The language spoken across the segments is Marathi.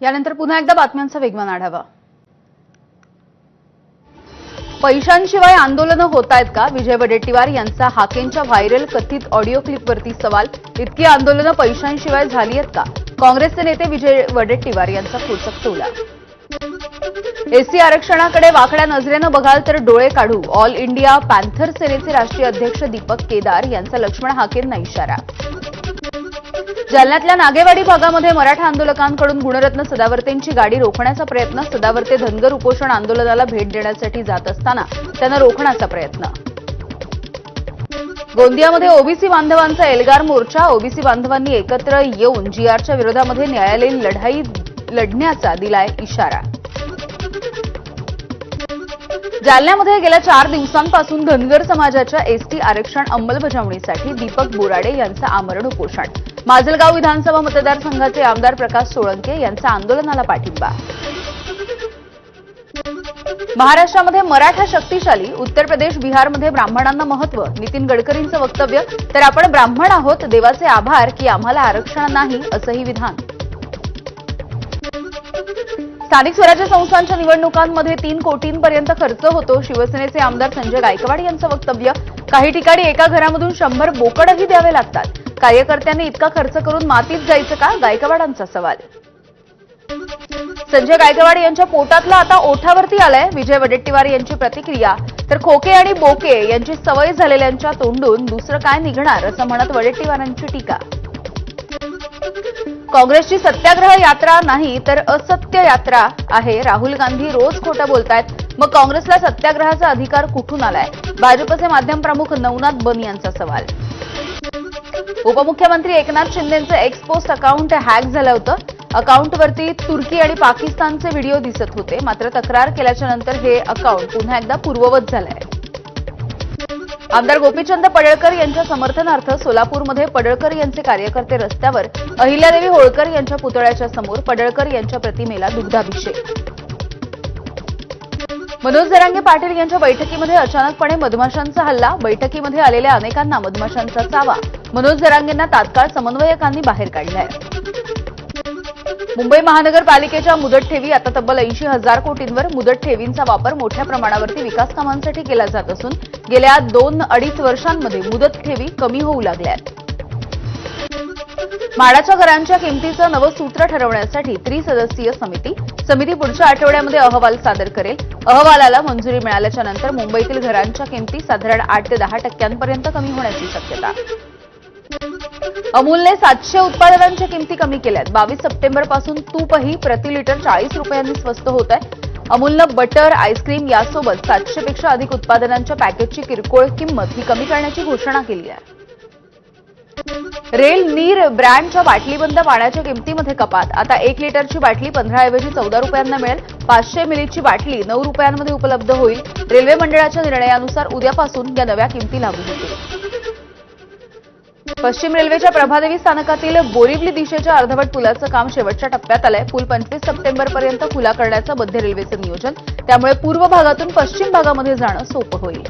यानंतर पुन्हा एकदा बातम्यांचा वेगवान आढावा. पैशांशिवाय आंदोलनं होत आहेत का? विजय वडेट्टीवार यांचा हाकेंच्या व्हायरल कथित ऑडिओ क्लिपवरती सवाल इतकी आंदोलनं पैशांशिवाय झाली आहेत का? काँग्रेसचे नेते विजय वडेट्टीवार यांचा खोचक टोला एससी आरक्षणाकडे वाकड्या नजरेनं बघाल तर डोळे काढू. ऑल इंडिया पॅन्थर सेनेचे राष्ट्रीय अध्यक्ष दीपक केदार यांचा लक्ष्मण हाकेंना इशारा. जालन्यातल्या नागेवाडी भागामध्ये मराठा आंदोलकांकडून गुणरत्न सदावर्तेंची गाडी रोखण्याचा प्रयत्न सदावर्ते धनगर उपोषण आंदोलनाला भेट देण्यासाठी जात असताना त्यांना रोखण्याचा प्रयत्न. गोंदियामध्ये ओबीसी बांधवांचा एल्गार मोर्चा ओबीसी बांधवांनी एकत्र येऊन जीआरच्या विरोधामध्ये न्यायालयीन लढाई लढण्याचा दिलाय इशारा. जालन्यामध्ये गेल्या चार दिवसांपासून धनगर समाजाच्या एसटी आरक्षण अंमलबजावणीसाठी दीपक बोराडे यांचं आमरण उपोषण. माजलगाव विधानसभा मतदारसंघाचे आमदार प्रकाश सोळंके यांचा आंदोलनाला पाठिंबा. महाराष्ट्रामध्ये मराठा शक्तिशाली उत्तर प्रदेश बिहारमध्ये ब्राह्मणांना महत्त्व नितीन गडकरींचं वक्तव्य तर आपण ब्राह्मण आहोत देवाचे आभार की आम्हाला आरक्षण नाही असंही विधान. स्थानिक स्वराज्य संस्थांच्या निवडणुकांमध्ये तीन कोटींपर्यंत खर्च होतो. शिवसेनेचे आमदार संजय गायकवाड यांचं वक्तव्य काही ठिकाणी एका घरामधून शंभर बोकडही द्यावे लागतात. कार्यकर्त्यांनी इतका खर्च करून मातीत जायचं का? गायकवाडांचा सवाल. संजय गायकवाड यांच्या पोटातला आता ओठावरती आलाय. विजय वडेट्टीवार यांची प्रतिक्रिया. तर खोके आणि बोके यांची सवय झालेल्यांच्या तोंडून दुसरं काय निघणार असं म्हणत वडेट्टीवारांची टीका. काँग्रेसची सत्याग्रह यात्रा नाही तर असत्य यात्रा आहे. राहुल गांधी रोज खोटं बोलतायत. मग काँग्रेसला सत्याग्रहाचा अधिकार कुठून आलाय? भाजपचे माध्यम प्रमुख नवनाथ बन यांचा सवाल. उपमुख्यमंत्री एकनाथ शिंदेचं एक्सपोस्ट अकाउंट हॅक झालं होतं. अकाउंटवरती तुर्की आणि पाकिस्तानचे व्हिडिओ दिसत होते. मात्र तक्रार केल्याच्यानंतर हे अकाउंट पुन्हा एकदा पूर्ववत झालंय. आमदार गोपीचंद पडळकर यांच्या समर्थनार्थ सोलापूरमध्ये पडळकर यांचे कार्यकर्ते रस्त्यावर अहिल्यादेवी होळकर यांच्या पुतळ्याच्या समोर पडळकर यांच्या प्रतिमेला दुग्धाभिषेक. मनोज जरांगे पाटील यांच्या बैठकीमध्ये अचानकपणे मधमाशांचा हल्ला. बैठकीमध्ये आलेल्या अनेकांना मधमाशांचा चावा. मनोज जरांगेंना तात्काळ समन्वयकांनी बाहेर काढलाय. मुंबई महानगरपालिकेच्या मुदत ठेवी आता तब्बल ऐंशी हजार कोटींवर मुदत ठेवींचा वापर मोठ्या प्रमाणावरती विकास कामांसाठी केला जात असून गेल्या दोन अडीच वर्षांमध्ये मुदत ठेवी कमी होऊ लागल्या आहेत. माडाच्या घरांच्या किमतीचं नवं सूत्र ठरवण्यासाठी त्रिसदस्यीय समिती समिती पुढच्या आठवड्यामध्ये अहवाल सादर करेल. अहवालाला मंजुरी मिळाल्याच्या नंतर मुंबईतील घरांच्या किमती साधारण आठ ते दहा टक्क्यांपर्यंत कमी होण्याची शक्यता. अमूलने सातशे उत्पादनांच्या किमती कमी केल्यात. बावीस सप्टेंबरपासून तूपही प्रति लिटर चाळीस रुपयांनी स्वस्त होत आहे. अमूलनं बटर आईस्क्रीम यासोबत सातशेपेक्षा अधिक उत्पादनांच्या पॅकेजची किरकोळ किंमत ही कमी करण्याची घोषणा केली आहे. रेल नीर ब्रँडच्या बाटलीबंद पाण्याच्या किमतीमध्ये कपात. आता एक लिटरची बाटली पंधराऐवजी चौदा रुपयांना मिळेल. पाचशे मिलीची बाटली नऊ रुपयांमध्ये उपलब्ध होईल. रेल्वे मंडळाच्या निर्णयानुसार उद्यापासून या नव्या किमती लागू होतील. पश्चिम रेल्वेच्या प्रभादेवी स्थानकातील बोरिवली दिशेच्या अर्धवट पुलाचं काम शेवटच्या टप्प्यात आलंय. पूल पंचवीस सप्टेंबरपर्यंत खुला करण्याचं मध्य रेल्वेचं नियोजन. त्यामुळे पूर्व भागातून पश्चिम भागामध्ये जाणं सोपं होईल.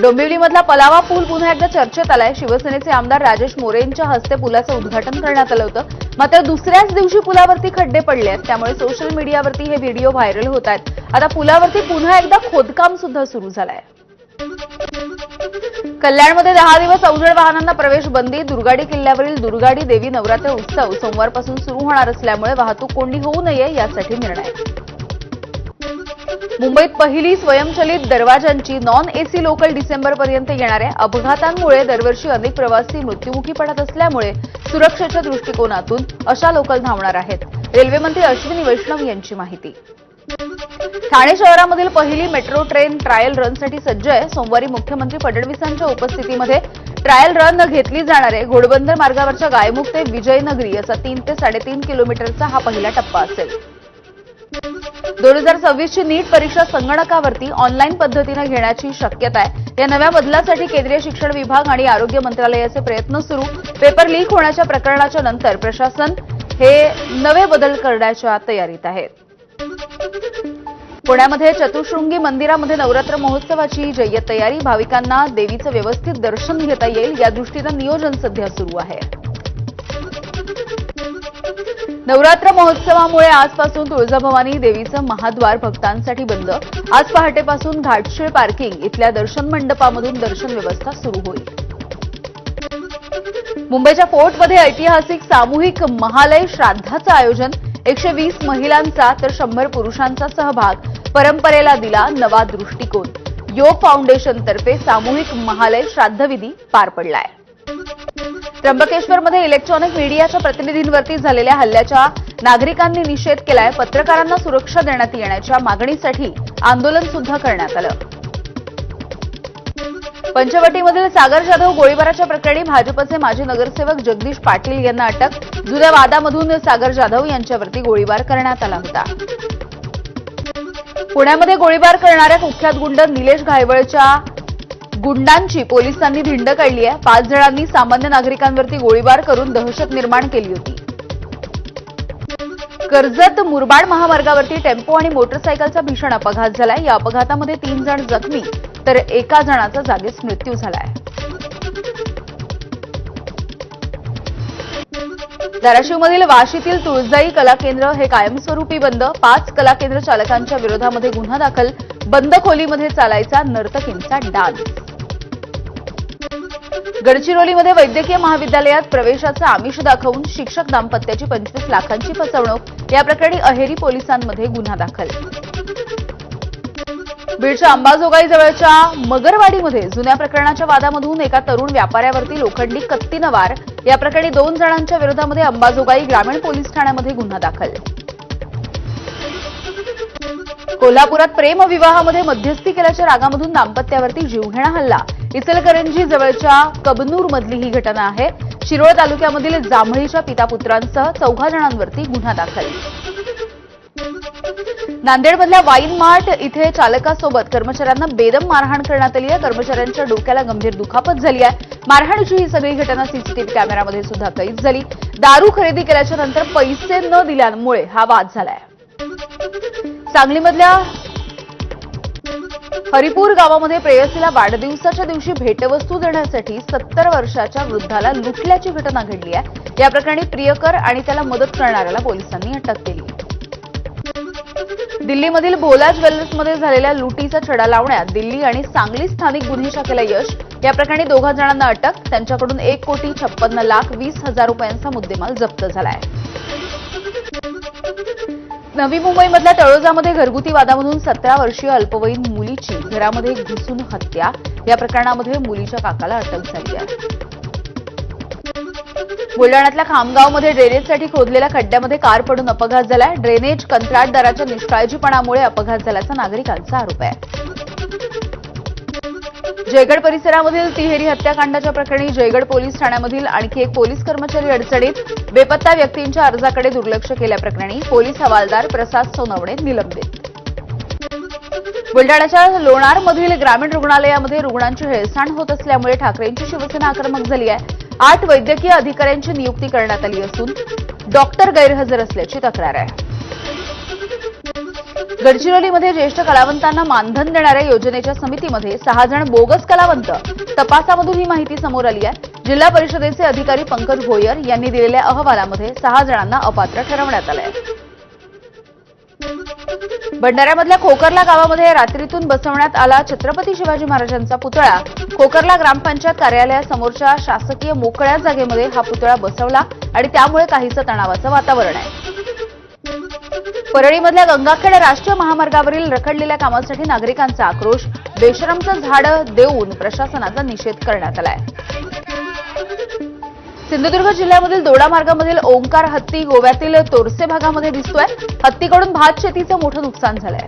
डोंबिवलीमधला पलावा पूल पुन्हा एकदा चर्चेत आलाय. शिवसेनेचे आमदार राजेश मोरेंच्या हस्ते पुलाचं उद्घाटन करण्यात आलं होतं. मात्र दुसऱ्याच दिवशी पुलावरती खड्डे पडले आहेत. त्यामुळे सोशल मीडियावरती हे व्हिडिओ व्हायरल होत आहेत. आता पुलावरती पुन्हा एकदा खोदकाम सुद्धा सुरू झालंय. कल्याणमध्ये दहा दिवस अवजड वाहनांना प्रवेश बंदी दुर्गाडी किल्ल्यावरील दुर्गाडी देवी नवरात्र उत्सव सोमवारपासून सुरू होणार असल्यामुळे वाहतूक कोंडी होऊ नये यासाठी निर्णय. मुंबईत पहिली स्वयंचलित दरवाजांची नॉन एसी लोकल डिसेंबरपर्यंत येणाऱ्या अपघातांमुळे दरवर्षी अनेक प्रवासी मृत्युमुखी पडत असल्यामुळे सुरक्षेच्या दृष्टिकोनातून अशा लोकल धावणार आहेत. रेल्वेमंत्री अश्विनी वैष्णव यांची माहिती. ठाणे शहरामधील पहिली मेट्रो ट्रेन ट्रायल रनसाठी सज्ज आहे. सोमवारी मुख्यमंत्री फडणवीसांच्या उपस्थितीमध्ये ट्रायल रन घेतली जाणार आहे. घोडबंदर मार्गावरच्या गायमुख ते विजयनगरी असा तीन ते साडेतीन किलोमीटरचा हा पहिला टप्पा असेल. दोन हजार सव्वीसची नीट परीक्षा संगणकावरती ऑनलाईन पद्धतीनं घेण्याची शक्यता आहे. या नव्या बदलासाठी केंद्रीय शिक्षण विभाग आणि आरोग्य मंत्रालयाचे प्रयत्न सुरू. पेपर लीक होण्याच्या प्रकरणाच्या नंतर प्रशासन हे नवे बदल करण्याच्या तयारीत आहेत पुण्यामध्ये चतुशृंगी मंदिरामध्ये नवरात्र महोत्सवाची जय्यत तयारी. भाविकांना देवीचं व्यवस्थित दर्शन घेता येईल या दृष्टीनं नियोजन सध्या सुरू आहे. नवरात्र महोत्सवामुळे आजपासून तुळजाभवानी देवीचं महाद्वार भक्तांसाठी बंद. आज पहाटेपासून घाटशीळ पार्किंग इथल्या दर्शन मंडपामधून दर्शन व्यवस्था सुरू होईल. मुंबईच्या फोर्टमध्ये ऐतिहासिक सामूहिक महालय श्राद्धाचं आयोजन एकशे वीस महिलांचा तर शंभर पुरुषांचा सहभाग परंपरेला दिला नवा दृष्टिकोन. योग फाउंडेशनतर्फे सामूहिक महालय श्राद्धविधी पार पडलाय. त्र्यंबकेश्वरमध्ये इलेक्ट्रॉनिक मीडियाच्या प्रतिनिधींवरती झालेल्या हल्ल्याच्या नागरिकांनी निषेध केलाय. पत्रकारांना सुरक्षा देण्यात येण्याच्या मागणीसाठी आंदोलन सुद्धा करण्यात आलं. पंचवटीमधील सागर जाधव गोळीबाराच्या प्रकरणी भाजपचे माजी नगरसेवक जगदीश पाटील यांना अटक. जुन्या वादामधून सागर जाधव यांच्यावरती गोळीबार करण्यात आला होता. पुण्यामध्ये गोळीबार करणाऱ्या कुख्यात गुंड निलेश घायवळच्या गुंडांची पोलिसांनी धिंड काढली आहे. पाच जणांनी सामान्य नागरिकांवरती गोळीबार करून दहशत निर्माण केली होती. कर्जत मुरबाड महामार्गावरती टेम्पो आणि मोटरसायकलचा भीषण अपघात झालाय. या अपघातामध्ये तीन जण जखमी. तर एका जणाचा जागीच मृत्यू झालाय. धाराशिवमधील वाशीतील तुळजाई कला केंद्र हे कायमस्वरूपी बंद. पाच कला केंद्र चालकांच्या विरोधामध्ये गुन्हा दाखल. बंद खोलीमध्ये चालायचा नर्तकींचा डान्स गडचिरोलीमध्ये वैद्यकीय महाविद्यालयात प्रवेशाचं आमिष दाखवून शिक्षक दाम्पत्याची पंचवीस लाखांची फसवणूक. या प्रकरणी अहेरी पोलिसांमध्ये गुन्हा दाखल. बीडच्या अंबाजोगाई जवळच्या मगरवाडीमध्ये जुन्या प्रकरणाच्या वादामधून एका तरुण व्यापाऱ्यावरती लोखंडी कत्तीनं वार या प्रकरणी दोन जणांच्या विरोधामध्ये अंबाजोगाई ग्रामीण पोलीस ठाण्यामध्ये गुन्हा दाखल. कोल्हापुरात प्रेमविवाहामध्ये मध्यस्थी केल्याच्या रागामधून दाम्पत्यावरती जीवघेणा हल्ला. इचलकरंजी जवळच्या कबनूर मधली ही घटना आहे. शिरोळ तालुक्यामधील जांभळीच्या पितापुत्रांसह चौघा जणांवरती गुन्हा दाखल. नांदेडमधल्या वाईन मार्ट इथे चालकासोबत कर्मचाऱ्यांना बेदम मारहाण करण्यात आली आहे. कर्मचाऱ्यांच्या डोक्याला गंभीर दुखापत झाली आहे. मारहाणीची ही सगळी घटना सीसीटीव्ही कॅमेऱ्यामध्ये सुद्धा कैद झाली. दारू खरेदी केल्याच्यानंतर पैसे न दिल्यामुळे हा वाद झालाय. सांगलीमधल्या हरिपूर गावामध्ये प्रेयसीला वाढदिवसाच्या दिवशी भेटवस्तू देण्यासाठी सत्तर वर्षाच्या वृद्धाला लुटल्याची घटना घडली आहे. या प्रकरणी प्रियकर आणि त्याला मदत करणाऱ्याला पोलिसांनी अटक केली. दिल्लीमधील भोला ज्वेलर्समध्ये झालेल्या लुटीचा छडा लावण्यात दिल्ली आणि सांगली स्थानिक गुन्हे शाखेला यश. या प्रकरणी दोघा जणांना अटक. त्यांच्याकडून एक कोटी छप्पन्न लाख वीस हजार रुपयांचा मुद्देमाल जप्त झालाय. नवी मुंबईमधल्या तळोजामध्ये घरगुती वादामधून सतरा वर्षीय अल्पवयीन मुलीची घरामध्ये घुसून हत्या. या प्रकरणामध्ये मुलीच्या काकाला अटक झाली आहे. बुलडाण्यातल्या खामगावमध्ये ड्रेनेजसाठी खोदलेल्या खड्ड्यामध्ये कार पडून अपघात झालाय. ड्रेनेज कंत्राटदाराच्या निष्काळजीपणामुळे अपघात झाल्याचा नागरिकांचा आरोप आहे. जयगड परिसरामधील तिहेरी हत्याकांडाच्या प्रकरणी जयगड पोलीस ठाण्यामधील आणखी एक पोलीस कर्मचारी अडचणीत बेपत्ता व्यक्तींच्या अर्जाकडे दुर्लक्ष केल्याप्रकरणी पोलीस हवालदार प्रसाद सोनवणे निलंबित. बुलडाण्याच्या लोणारमधील ग्रामीण रुग्णालयामध्ये रुग्णांची हेळसांड होत असल्यामुळे ठाकरेंची शिवसेना आक्रमक झाली आहे. आठ वैद्यकीय अधिकाऱ्यांची नियुक्ती करण्यात आली असून डॉक्टर गैरहजर असल्याची तक्रार आहे. गडचिरोलीमध्ये ज्येष्ठ कलावंतांना मानधन देणाऱ्या योजनेच्या समितीमध्ये सहा जण बोगस कलावंत. तपासामधून ही माहिती समोर आली आहे. जिल्हा परिषदेचे अधिकारी पंकज भोयर यांनी दिलेल्या अहवालामध्ये सहा जणांना अपात्र ठरवण्यात आलंय. भंडाऱ्यामधल्या खोकरला गावामध्ये रात्रीतून बसवण्यात आला छत्रपती शिवाजी महाराजांचा पुतळा. खोकरला ग्रामपंचायत कार्यालयासमोरच्या शासकीय मोकळ्या जागेमध्ये हा पुतळा बसवला आणि त्यामुळे काहीसं तणावाचं वातावरण आहे. परळीमधल्या गंगाखेड राष्ट्रीय महामार्गावरील रखडलेल्या कामासाठी नागरिकांचा आक्रोश. बेशरमचं झाडं देऊन प्रशासनाचा निषेध करण्यात आलाय. सिंधुदुर्ग जिल्ह्यामधील दोडा मार्गामधील ओंकार हत्ती गोव्यातील तोरसे भागामध्ये दिसतोय. हत्तीकडून भात शेतीचं मोठं नुकसान झालंय.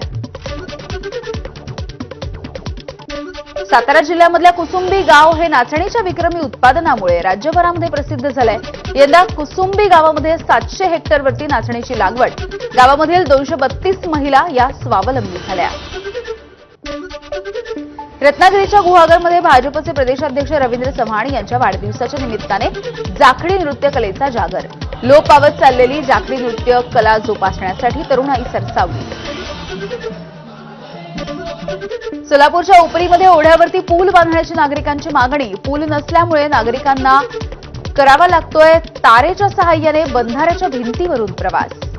सातारा जिल्ह्यामधल्या कुसुंबी गाव हे नाचणीच्या विक्रमी उत्पादनामुळे राज्यभरामध्ये प्रसिद्ध झालंय. यंदा कुसुंबी गावामध्ये सातशे हेक्टरवरती नाचणीची लागवड. गावामधील दोनशे बत्तीस महिला या स्वावलंबी झाल्या. रत्नागिरीच्या गुहागरमध्ये भाजपचे प्रदेशाध्यक्ष रवींद्र चव्हाण यांच्या वाढदिवसाच्या निमित्ताने जाखडी नृत्य कलेचा जागर. लोप पावत चाललेली जाखडी नृत्य कला जोपासण्यासाठी तरुणाई सरसावली सोलापूरच्या उपरीमध्ये ओढ्यावरती पूल बांधण्याची नागरिकांची मागणी. पूल नसल्यामुळे नागरिकांना करावा लागतोय तारेच्या सहाय्याने बंधाऱ्याच्या भिंतीवरून प्रवास.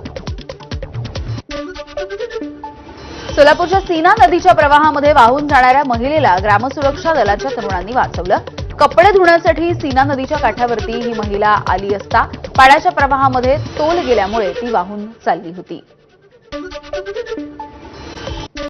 सोलापूरच्या सीना नदीच्या प्रवाहामध्ये वाहून जाणाऱ्या महिलेला ग्रामसुरक्षा दलाच्या तरुणांनी वाचवलं. कपडे धुण्यासाठी सीना नदीच्या काठावरती ही महिला आली असता पाण्याच्या प्रवाहामध्ये तोल गेल्यामुळे ती वाहून चालली होती.